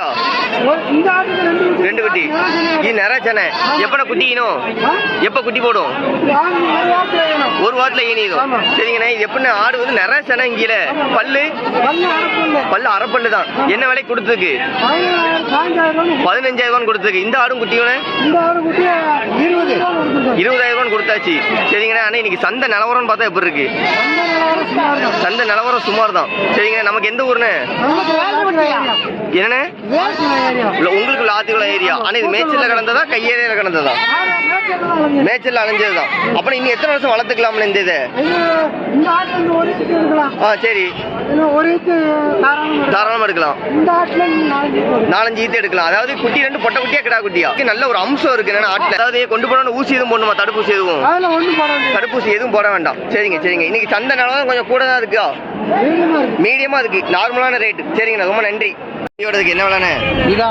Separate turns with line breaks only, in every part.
குட்டியா
ஒரு- இந்த ஆட்டுக்கு ரெண்டு குட்டி.
குட்டி இது நிறைய சென்னை எப்பன குட்டிக்கணும்
ஆ?
எப்ப குட்டி போடும்?
ஒரு வாரத்துல ஆமா.
சரிங்கண்ணே இது எப்படின்னா ஆடு வந்து நிறைய சென்னை இங்கீல. பல்லு?
பல்லு
அரைப்பல்லு தான். என்ன விலை கொடுத்துருக்கு?
பதினஞ்சாயிரம்
ரூபான்னு கொடுத்துருக்கு. இந்த ஆடும் குட்டியோட
குட்டி.
இருபதாயிரம் ரூபான்னு கொடுத்தாச்சு. சரிங்கண்ணா அண்ணா இன்னைக்கு சந்தை நிலவரம்னு பார்த்தா எப்படி இருக்கு. சந்தை நிலவரம் சுமார் தான். சரிங்க நமக்கு எந்த ஊருண்ணே. என்னண்ணே?
ஏரியா.
இல்ல உங்களுக்கு லாத்திக்குளம் ஏரியா. ஆனா இது மேய்ச்சல்ல கிடந்ததா கையேரியில கிடந்ததா. மேய்ச்சல்ல அலைஞ்சதுதான். அப்புறம் இன்னும் எத்தனை வருஷம் வளர்த்துக்கலாம்ல இந்த இதை? ஆ சரி.
தாராளமா எடுக்கலாம். நாலஞ்சு
ஈத்து எடுக்கலாம். அதாவது குட்டி ரெண்டு பொட்டை குட்டியா கிடா குட்டியா? நல்ல ஒரு அம்சம் இருக்கு என்னன்னா ஆட்டுல அதாவது கொண்டு போன ஊசி எதுவும் போடணுமா? தடுப்பூசி எதுவும்? தடுப்பூசி எதுவும் போட வேண்டாம். சரிங்க சரிங்க. இன்னைக்கு சந்தை நிலவரம் கொஞ்சம் கூட தான் இருக்கா.
மீடியமா இருக்கு.
மீடியமா இருக்கு. நார்மலான ரேட் சரிங்கண்ணா ரொம்ப நன்றி. இதோடதுக்கு என்ன விலைண்ணே
இதா?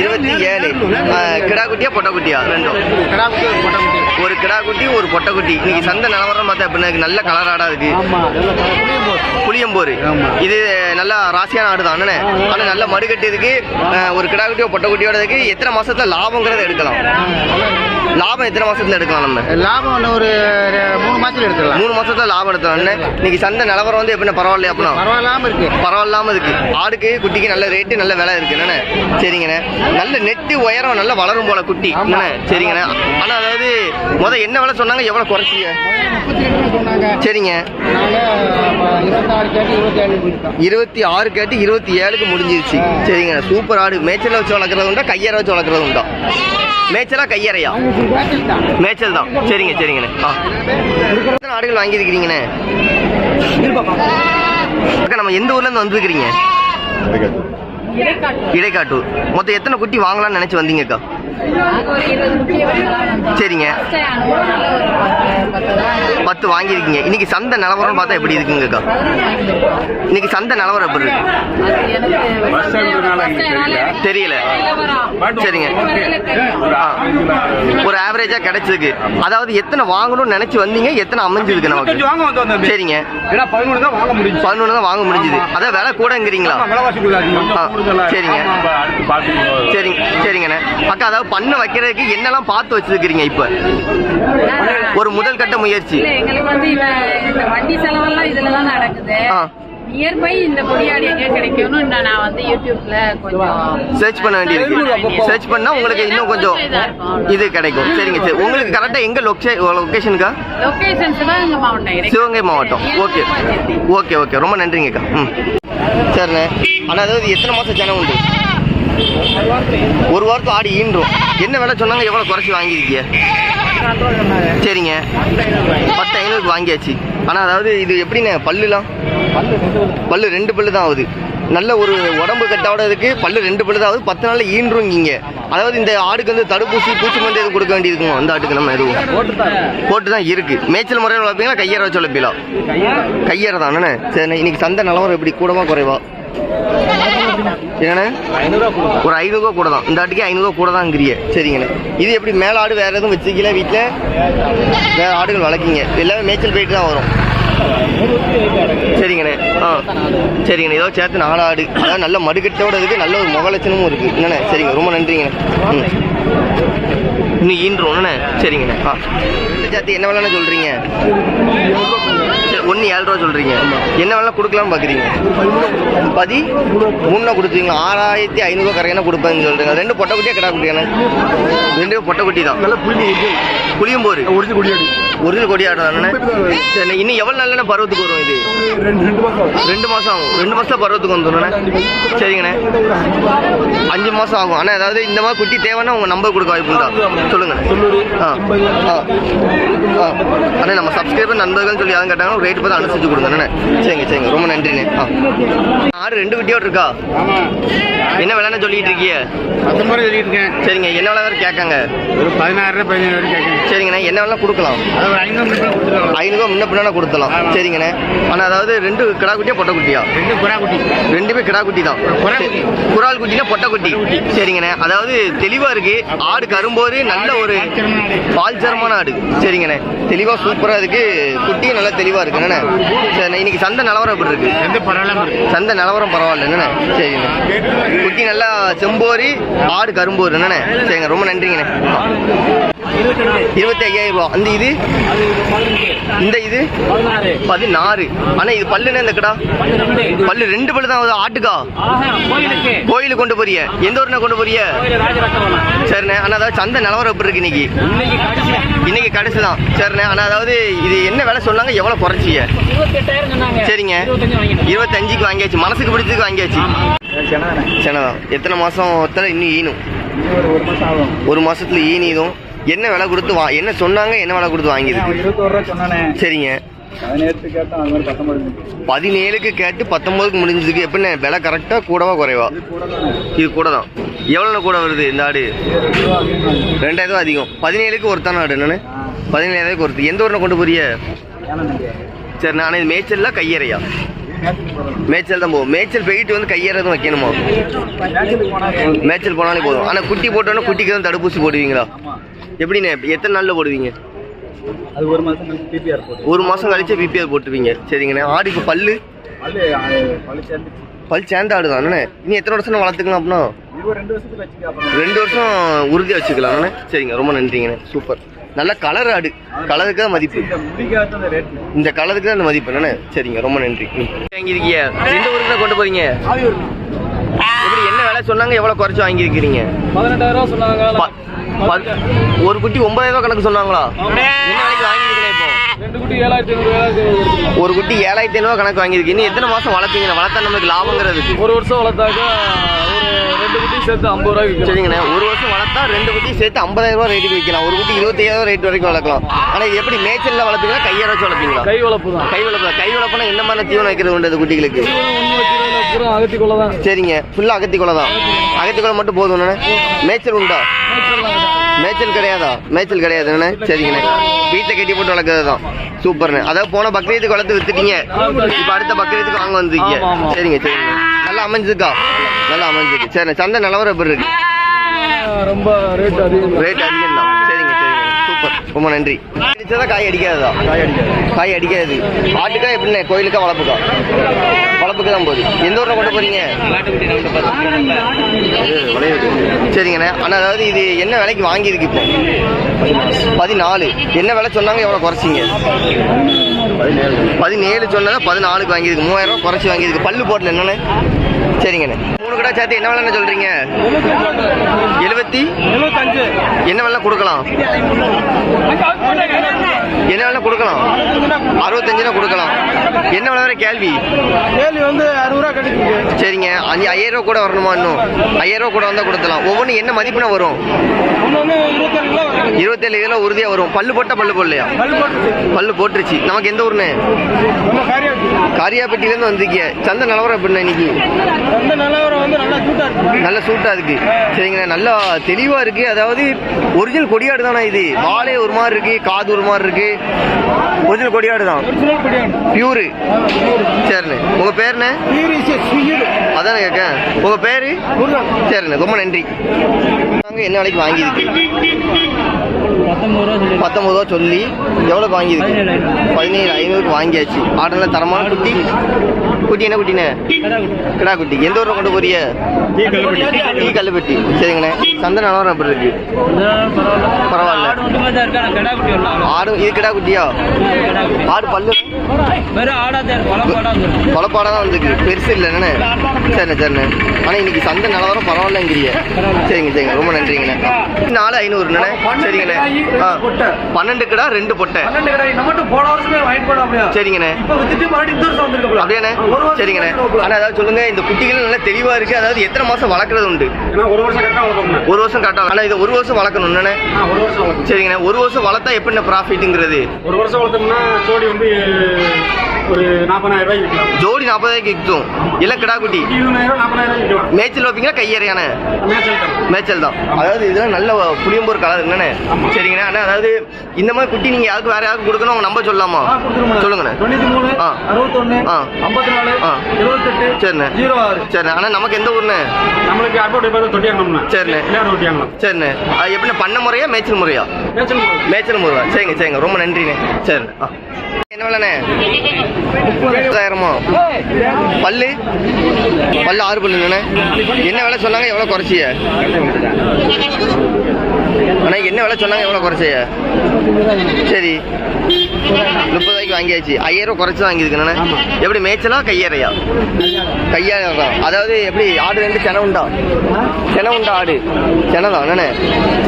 இருபத்தி ஏழு
கிடா குட்டியா பொட்டை குட்டியா ரெண்டும்.
கடா குட்டி ஒரு பொட்டை குட்டி
ஒரு கிடா குட்டி ஒரு பொட்டை குட்டி இன்னைக்கு சந்தை நிலவரம் பார்த்தா எப்படின்னா இருக்கு? நல்ல கலராடா இருக்கு.
புளியம்போர்.
இது நல்லா ராசியான ஆடு தான் ஆனா நல்ல மடுக்கட்டு இருக்கு. ஒரு கிடா குட்டியோ பொட்டை குட்டியோட இருக்கு. எத்தனை மாசத்துல லாபங்கிறத எடுக்கலாம். லாபம் எத்தனை மாசத்துல எடுக்கலாம் நம்ம?
லாபம் ஒரு மூணு எடுத்துக்கலாம்.
மூணு மாசத்துல லாபம் அண்ணன் இன்னைக்கு சந்தை நிலவரம் வந்து எப்படின்னா பரவாயில்லையா அப்படின்னா
பரவாயில்லாம இருக்கு.
பரவாயில்லாம இருக்கு. ஆடுக்கு குட்டிக்கு நல்ல ரேட்டு நல்ல விலை இருக்கு. என்னண்ணே? சரிங்கண்ணே. நல்ல நெட்டு உயரம் நல்லா வளரும் போல குட்டி. என்னண்ணே? சரிங்கண்ணே. ஆனா அதாவது முத என்ன விலை சொன்னாங்க? எவ்வளவு குறைச்சிங்க? சரிங்க.
இருபத்தி
ஆறு கேட்டு இருபத்தி ஏழுக்கு முடிஞ்சிருச்சு. சரிங்க. சூப்பர் ஆடு. மேய்ச்சல வச்சு வளர்க்குறது உண்டா? கையறை வச்சு வளர்க்குறது உண்டா? மேய்ச்சலா கையறையா? மேய்ச்சல் தான் சரிங்க. சரிங்கண்ணே எத்தனை ஆடுகள் வாங்கியிருக்கிறீங்கண்ணே? அக்கா நம்ம எந்த ஊர்ல இருந்து வந்துருக்கிறீங்க? இடைக்காட்டூர் மொத்தம் எத்தனை குட்டி வாங்கலாம்னு நினைச்சு வந்தீங்கக்கா. சரிங்க.
பத்து
வாங்கியிருக்கீங்க. இன்னைக்கு சந்தை நிலவரம் பார்த்தா எப்படி இருக்குங்கக்கா. இன்னைக்கு சந்தை நிலவரம் எப்படி இருக்கு? தெரியல. சரிங்க. ஒரு ஆவரேஜா கிடைச்சதுக்கு அதாவது எத்தனை வாங்கணும்னு நினைச்சு வந்தீங்க எத்தனை அமைஞ்சிருக்கு நமக்கு?
வாங்க வந்து வந்தேன்
சரிங்க.
ஏன்னா பதினொன்று தான் வாங்க முடிஞ்சு
பதினொன்று தான் வாங்க முடிஞ்சது. அதான் விலை கூடங்கிறீங்களா. சரிங்க. சரிங்க சரிங்கண்ணே. அக்கா அதாவது பண்ண வைக்கிறதுக்கு என்னெல்லாம் பார்த்து வச்சிருக்கிறீங்க இப்ப? ஒரு முதல் கட்ட முயற்சி.
எங்களுக்கு வந்து இந்த இந்த வண்டி செலவெல்லாம் இதுல தான் நடக்குது.
ஆ.
நியர்பை இந்த பொடியாடு எங்க கிடைக்கும்னு இன்னும் நான் வந்து யூடியூப்ல கொஞ்சம்
சர்ச் பண்ண வேண்டியிருக்கு சர்ச் பண்ணா உங்களுக்கு இன்னும் கொஞ்சம் இது கிடைக்கும். சரிங்க சரி. உங்களுக்கு கரெக்டா எங்க
லொகேஷன் சிவகங்கை மாவட்டம்.
சிவகங்கை மாவட்டம். ஓகே ஓகே ஓகே ரொம்ப நன்றிங்கக்கா. ம். சரிண்ணே. ஆனால் அதாவது எத்தனை மாதம் ஜனம் உண்டு? ஒரு வாரத்துக்கு ஆடி ஈன்றும். என்ன விலை சொன்னாங்க? எவ்வளோ குறைச்சி வாங்கியிருக்கீங்க சரிங்க. பத்து ஐநூறுக்கு வாங்கியாச்சு. ஆனால் அதாவது இது எப்படிண்ணே? பல்லுலாம்? பல்லு ரெண்டு பல்லு தான் ஆகுது. நல்ல ஒரு உடம்பு கட்டாவோட இருக்கு. பல்லு ரெண்டு பல்லு தான் ஆகுது. பத்து நாளில் ஈன்றுங்கிங்க அதாவது இந்த ஆடுக்கு வந்து தடுப்பூசி பூச்சி மருந்து எதுவும் கொடுக்க வேண்டியிருக்கும்? அந்த ஆட்டுக்கு நம்ம எதுவும் போட்டு தான் இருக்கு. மேய்ச்சல் முறையில் வளர்ப்பீங்களா கையற வச்சு வளர்ப்பீங்களா கையற தானே சரி இன்னைக்கு சந்தை நிலவரம் எப்படி? கூடவா குறைவா? என்னண்ணே? ஒரு ஐநூறுரூவா கூட தான். இந்த ஆட்டுக்கு ஐநூறுரூவா கூட தான்ங்கிறிய சரிங்கண்ணே. இது எப்படி மேல ஆடு வேற எதுவும் வச்சுக்கல வீட்டில் வேற ஆடுகள் வளர்க்கிங்க. எல்லாமே மேய்ச்சல் போயிட்டு தான் வரும். சரிங்கண்ணே. ஆ. சரிங்கண்ணே. ஏதோ சேர்த்து நாலு ஆடு. அதாவது நல்ல மடுக்கட்டோட இருக்கு. நல்ல ஒரு முகலட்சணமும் இருக்கு. என்னண்ணே? சரிங்க. ரொம்ப நன்றிங்கண்ணே. ம். இன்னும் ஈன்றோம். என்னண்ணே? சரிங்கண்ணே. ஆ. சேர்த்து என்ன வேலைன்னு சொல்றீங்க? சரி ஒன்று ஏழு ரூபா சொல்றீங்க. என்ன வேலை கொடுக்கலாம்னு பார்க்குறீங்க பதி? மூணு கொடுத்தீங்க ஆறாயிரத்தி ஐநூறுரூவா கரையான கொடுப்பேன்னு சொல்றீங்க. ரெண்டு பொட்டை குட்டியா கிடா ரெண்டு பொட்டை குட்டி தான்.
இருக்கு.
புளியம்போரு
ஒடிச்சு கொடியாடி.
ஒரிஜினல் கொடியாடு தானே? சரி இன்னும் எவ்வளோ நாள்ல பருவத்துக்கு வரும் இது?
ரெண்டு ரெண்டு மாசம் ஆகும்.
ரெண்டு மாசம் ஆகும். ரெண்டு மாசத்துல பருவத்துக்கு வந்துடும்ண்ணே சரிங்கண்ணே. அஞ்சு மாசம் ஆகும். ஆனால் ஏதாவது இந்த மாதிரி குட்டி தேவைன்னா உங்க நம்பர் கொடுக்க வாய்ப்புண்டா சொல்லுங்கண்ணே.
தொண்ணூறு,
ஆ ஆ ஆ. அண்ணே நம்ம சப்ஸ்கிரைபர் நண்பர்கள் சொல்லி யாரும் கேட்டாங்கன்னா ரேட் பார்த்து அனுசரிச்சு கொடுங்க அண்ணே. சரிங்க சரிங்க. ரொம்ப நன்றிண்ணே. ஆ. ஆடு ரெண்டு குட்டியோட இருக்கா?
ஆமா
என்ன விலைன்னு சொல்லிட்டு இருக்கீங்க
சொல்லிட்டு இருக்கேன்.
சரிங்க என்ன விலை வேறு கேட்காங்க?
ஒரு பதினாயிரம் பதினேழு
சரிங்கண்ணே என்ன வேணா கொடுக்கலாம். ஐநூறுவா முன்ன பின்னா கொடுத்தலாம். சரிங்கண்ணே. ஆனால் அதாவது ரெண்டு கிடா குட்டியா பொட்டை குட்டியா
ரெண்டு புறா குட்டி
ரெண்டுமே கிடா குட்டி தான். குரால் குட்டினா பொட்டை குட்டி சரிங்கண்ணே. அதாவது தெளிவா இருக்கு. ஆடு கரும்போது நல்ல ஒரு பால் சரமான ஆடு. சரிங்கண்ணே. தெளிவா சூப்பரா இருக்கு. குட்டியும் நல்லா தெளிவா இருக்குண்ணே சரி இன்னைக்கு சந்தை நிலவரம் எப்படி இருக்கு? சந்தை நிலவரம் பரவாயில்ல. என்னண்ணே? சரிங்கண்ணே. குட்டி நல்லா செம்போரி ஆடு கரும்போர். என்னண்ணே? சரிங்க ரொம்ப நன்றிங்கண்ணே. இருபத்தி ஐயாயிரம் ரூபா. அந்த இது? இந்த இது? பதினாறு. அண்ணா இது பல்லுண்ணே இந்த கடா பல்லு ரெண்டு பல்லு தான் ஆகுது ஆட்டுக்கா? கோயிலுக்கு. கொண்டு போறிய. எந்த ஊர்னா கொண்டு போறிய? சரிண்ணே. அண்ணா அதாவது சந்தை நிலவரம் எப்படி இருக்கு இன்னைக்கு? இன்னைக்கு கடைசி தான். சரிண்ணே. அண்ணா அதாவது இது என்ன விலை சொன்னாங்க? எவ்வளோ குறைச்சிய சரிங்க. இருபத்தஞ்சுக்கு வாங்கியாச்சு. மனசுக்கு பிடிச்சதுக்கு வாங்கியாச்சு. சரிதான் எத்தனை மாதம் எத்தனை இன்னும் ஈனும்?
மாசம்
ஒரு மாசத்துல ஈனிதும் என்ன விலை கொடுத்து வா என்ன சொன்னாங்க என்ன விலை கொடுத்து வாங்கியிருக்கு? சரிங்க. பதினேழுக்கு கேட்டு பத்தொன்பதுக்கு முடிஞ்சதுக்கு எப்படிண்ணே? விலை கரெக்டாக கூடவா குறைவா?
இது கூட தானே
எவ்வளோ கூட வருது இந்த ஆடு? ரெண்டாயிரம் அதிகம். பதினேழுக்கு ஒருத்தான ஆடு என்னண்ணே?
ஆ.
பதினேழாயிரத்துக்கு ஒருத்தர் எந்த ஊரில் கொண்டு போறிய சரி நான் இது மேய்ச்சல்ல கையறையா? மேய்ச்சல் தான் போகும் மேய்ச்சல் போயிட்டு வந்து கையறதும் வைக்கணுமா? மேய்ச்சல் போனாலே போதும். ஆனால் குட்டி போட்டோன்னா குட்டிக்கு தான் தடுப்பூசி போடுவீங்களா? எப்படிண்ணே? எத்தனை நாளில் போடுவீங்க?
அது ஒரு மாதம் பிபிஆர் போட்டு
ஒரு மாதம் கழிச்சு பிபிஆர் போட்டுருவீங்க சரிங்கண்ணே. ஆடு இப்போ பல்லு?
பல்லு அது பல்லு சேர்ந்து
பல் சேர்ந்த ஆடு தானே இன்னும் எத்தனை வருஷம் வளர்த்துக்கலாம் அப்படின்னா
ரெண்டு
வருஷம் உறுதியாக வச்சுக்கலாம் அண்ணே. சரிங்க ரொம்ப நன்றிங்கண்ணே. சூப்பர். நல்ல கலர் ஆடு. கலருக்கு தான் மதிப்பு.
இந்த
இந்த கலருக்கு தான் அந்த மதிப்பு என்னண்ணே சரிங்க ரொம்ப நன்றி. வாங்கியிருக்கீங்க எந்த ஊருக்கு தான் கொண்டு போறீங்க? எப்படி என்ன விலை சொன்னாங்க? எவ்வளோ குறைச்சி வாங்கியிருக்கிறீங்க?
பதினெட்டாயிரம் சொன்னாங்க
ஒரு குட்டி ஒன்பதாயிரம் ரூபா கணக்கு சொன்னாங்களா? என்ன விலைக்கு ஒரு குட்டி ஏழாயிரத்தி ஐநூறுவா கணக்கு வாங்கியிருக்கு. இன்னும் எத்தனை மாசம் வளர்த்தீங்க வளர்த்தா நமக்கு லாபங்கிறதுக்கு.
ஒரு வருஷம் வளர்த்தாக்கா ஒரு ரெண்டு குட்டி சேர்த்து ஐம்பது ரூபாய்க்கு
சரிங்கண்ணே. ஒரு வருஷம் வளர்த்தா ரெண்டு குட்டி சேர்த்து ஐம்பதாயிரம் ரூபா ரேட்டுக்கு விற்கலாம். ஒரு குட்டி இருபத்தையாயிரம் ரேட் வரைக்கும் வளர்க்கலாம். ஆனால் இது எப்படி மேய்ச்சலில் வளர்ப்பீங்களா? கையார வச்சு வளர்ப்பீங்களா?
கை வளர்ப்பு தான்.
கை வளர்ப்பா கை வளர்ப்புனா என்ன மாதிரி தீவனம் வைக்கிறது உண்டு அந்த குட்டிகளுக்கு?
அகத்திக்குள்ள தான்.
சரிங்க. ஃபுல்லாக அகத்திக்குலை தான். அகத்திக்குலை மட்டும் போதும் மேய்ச்சல் உண்டா? மேய்ச்சல் கிடையாதா? மேய்ச்சல் கிடையாது. என்னண்ணே? சரிங்கண்ணே. வீட்டில் கட்டி போட்டு வளர்க்கறது தான் சூப்பர்ண்ணே. அதாவது போன பக்ரீத்துக்கு வளர்த்து வித்துட்டீங்க. இப்போ அடுத்த பக்ரீத்துக்கு வாங்க வந்திருக்கீங்க. சரிங்க சரிங்க. நல்லா அமைஞ்சிருக்கா நல்லா அமைஞ்சிருக்கு சரிண்ணே. சந்தை நிலவரம் எப்படி இருக்கு?
ரொம்ப ரேட் அதிகம்.
ரேட் அதிகம் தான். சரிங்க சரிங்க. சூப்பர். ரொம்ப நன்றி. அடிச்சதா காய் அடிக்காததா?
காய் அடிக்காது.
காய் அடிக்காது. ஆட்டுக்கா எப்படிண்ணே? கோயிலுக்கா வளர்ப்புக்கா? ஷாப்புக்கு தான் போகுது. எந்த ஊரில் கொண்டு போகிறீங்க சரிங்கண்ணே. ஆனால் அதாவது இது என்ன விலைக்கு வாங்கியிருக்கு இப்போ? பதினாலு. என்ன விலை சொன்னாங்க? எவ்வளோ குறைச்சிங்க? பதினேழு சொன்னதை பதினாலுக்கு வாங்கியிருக்கு. மூவாயிரம் ரூபா குறைச்சி வாங்கியிருக்கு. பல்லு போட்டல என்னண்ணே? சரிங்கண்ணே. மூணு கடை சேர்த்து என்ன விலைன்னு சொல்றீங்க? எழுபத்தி என்ன வேணா கொடுக்கலாம். என்ன வேணா கொடுக்கலாம்? அறுபத்தஞ்சுனா கொடுக்கலாம். என்ன வேணா வரை கேள்வி?
கேள்வி வந்து அறுபது ரூபா கிடைக்குது
சரிங்க. அஞ்சு ஐயாயிரம் ரூபா கூட வரணுமா இன்னும்? ஐயாயிரம் ரூபா கூட வந்தால் கொடுத்தலாம் ஒவ்வொன்றும் என்ன மதிப்புனா வரும்?
இருபத்தேழு கிலோ
உறுதியாக வரும். பல்லு போட்டா பல்லு போடலையா? பல்லு போட்டுருச்சு. நமக்கு எந்த ஊர்னு காரியாப்பட்டியிலேருந்து வந்திருக்கீங்க சந்தை நிலவரம் எப்படிண்ணா இன்னைக்கு?
அந்த நிலவரம் வந்து நல்லா சூட்டா இருக்கு.
நல்ல சூட்டா இருக்கு. சரிங்கண்ணா நல்லா தெளிவா இருக்கு. அதாவது ஒரிஜினல் கொடியாடு தானே இது? வாலே ஒரு மாதிரி இருக்கு காது ஒரு மாதிரி இருக்கு. ஒரிஜினல் கொடியாடு தான். பியூரு சரிண்ணே. உங்க பேருண்ணே அதானே கேட்க உங்க பேரு? சரிண்ணே. ரொம்ப நன்றி. நாங்க என்ன விலைக்கு வாங்கியிருக்கு?
பத்தொன்பது ரூபா சொல்லி.
எவ்வளோக்கு வாங்கியிருக்கு? பதினேழு ஐநூறுக்கு வாங்கியாச்சு. ஆடெல்லாம் தரமான குட்டி? குட்டி என்ன குட்டிண்ணே கிடா குட்டி எந்த ஊரில் கொண்டு போறிய? டீ கல்லுப்பட்டி. சரிங்கண்ணே. சந்தை நிலவரம் எப்படி இருக்கு. பரவாயில்ல. ஆடு இது கிடா குட்டியா ஆடு பல்லு? கொலப்பாடாக தான் வந்துருக்கு. பெருசு இல்லை என்னண்ணே? சரிண்ணே சரிண்ணே. ஆனால் இன்னைக்கு சந்தை நிலவரம் பரவாயில்லங்கிறிய சரிங்க சரிங்க. ரொம்ப நன்றிங்கண்ணே. நாலு ஐநூறுண்ணே சரிங்கண்ணே. பன்னெண்டு கிடா ரெண்டு பொட்டை. சரிங்கண்ணே. அப்படியாண்ணே? சரிங்கண்ணே. ஆனால் அதாவது சொல்லுங்க இந்த குட்டிகள் நல்லா தெளிவா இருக்கு. அதாவது எத்தனை மாசம் வளர்க்குறது உண்டு
ஒரு வருஷம் கரெக்டாக
ஒரு வருஷம் கட்டலாம் ஆனால் இது ஒரு வருஷம் வளர்க்கணும் என்னண்ணே
ஒரு வருஷம்
சரிங்கண்ணே. ஒரு வருஷம் வளர்த்தா எப்படி ப்ராஃபிட்டுங்கிறது
ஒரு வருஷம் வளர்த்தோம்னா ஜோடி வந்து ஒரு நாற்பதாயிரம் ரூபாய்க்கு விற்கலாம்
ஜோடி நாற்பதாயிரம் விற்கும் இல்லை கிடா குட்டி.
இருபதாயிரம் நாற்பதாயிரம் ரூபாய்க்கு விற்கலாம்
மேய்ச்சல் வைப்பீங்களா? கையறையான மேய்ச்சல் தான். அதாவது இதெல்லாம் நல்ல புளியம்பூர் கலர் என்னண்ணே? சரிங்கண்ணே. அண்ணா அதாவது இந்த மாதிரி குட்டி நீங்கள் யாருக்கு வேற யாருக்கு கொடுக்கணும்? அவங்க நம்ப சொல்லலாமா? சொல்லுங்கண்ணே.
தொண்ணூத்தி மூணு
ஆ.
அறுபத்தொன்னு
ஆ.
ஐம்பத்தி நாலு
ஆ.
இருபத்தெட்டு
சரிண்ணே.
ஜீரோ ஆறு
சரிண்ணே. அண்ணா நமக்கு எந்த ஊர்ண்ணே?
நம்மளுக்கு பார்த்து
சரிண்ணே. சரிண்ணே. அது எப்படி பண்ண முறையா மேய்ச்சல் முறையா? மேய்ச்சல் முறையா சரிங்க சரிங்க. ரொம்ப நன்றிண்ணே. சரிண்ணே. ஆ. என்ன விலண்ணே? முப்பதாயிரமா? பல்லு? பல்லு ஆறு என்ன விலை சொன்னாங்க? எவ்வளோ குறைச்சிய? அண்ணா என்ன விலை சொன்னாங்க? எவ்வளோ குறைச்சிய? சரி. முப்பதாய்க்கு வாங்கியாச்சு. ஐயாயிரம் ரூபா குறைச்சி வாங்கியிருக்கேண்ணே எப்படி மேய்ச்சலா கையறையா? கையாயிரம் தான். அதாவது எப்படி ஆடு ரெண்டு சென உண்டா? சென உண்டா ஆடு? சென தான் என்னண்ணே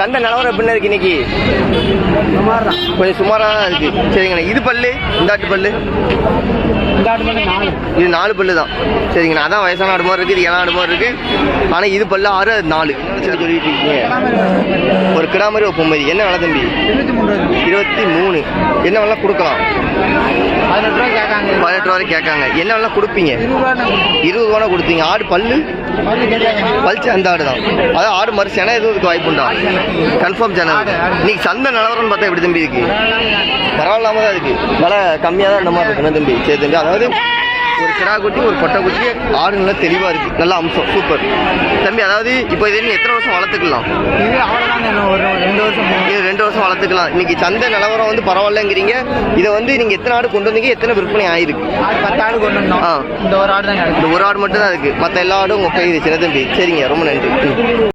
சண்டை நிலவரம் எப்படின்னு இருக்கு இன்னைக்கு? கொஞ்சம் சுமாராக தான் இருக்கு. சரிங்கண்ணே. இது பல்லு? இந்த ஆட்டு பல்லு இது நாலு பல்லு தான். சரிங்கண்ணா அதான் வயசான ஆடு மாதிரி இருக்குது இது இளம் ஆடு மாதிரி இருக்கு. ஆனால் இது பல்லு ஆறு அது நாலு. சொல்லிட்டு இருக்கீங்க? ஒரு கிடா மாதிரி ஒரு பொம்மதி என்ன விலை தம்பி?
இருபத்தி மூணு.
என்ன விலை கொடுக்கலாம்.
பதினெட்டு ரூபா கேட்காங்க.
பதினெட்டு ரூபா வரைக்கும் கேட்காங்க. என்ன விலை கொடுப்பீங்க?
இருபது ரூபா
கொடுத்தீங்க. ஆடு பல்லு? பல்ச்சு அந்த ஆடு தான். அதான் ஆடு மாதிரி சென எதுவும் இதுக்கு வாய்ப்புண்டா கன்ஃபார்ம் சென. இருக்கு. இன்னைக்கு சந்தை நிலவரம்னு பார்த்தா எப்படி தம்பி இருக்கு? பரவாயில்லாம தான் இருக்கு. விலை கம்மியாக தான் இந்த மாதிரி இருக்குண்ணா தம்பி. சரி தம்பி அதாவது ஒரு கிடா குட்டி ஒரு பொட்டை குட்டி ஆடு நல்லா தெளிவாக இருக்கு. நல்ல அம்சம். சூப்பர் தம்பி அதாவது இப்போ இது எத்தனை வருஷம் வளர்த்துக்கலாம்?
இது ஒரு ரெண்டு வருஷம்
இது ரெண்டு வருஷம் வளர்த்துக்கலாம். இன்னைக்கு சந்தை நிலவரம் வந்து பரவாயில்லங்கிறீங்க. இதை வந்து நீங்கள் எத்தனை ஆடு கொண்டு வந்தீங்க? எத்தனை விற்பனை ஆயிருக்கு?
பத்து ஆடு கொண்டு வந்தோம்.
ஆ.
இந்த ஒரு ஆடு தான்
இந்த ஒரு ஆடு மட்டும் தான் இருக்கு. மற்ற எல்லா ஆடும் உங்க கை சின்ன தம்பி சரிங்க. ரொம்ப நன்றி.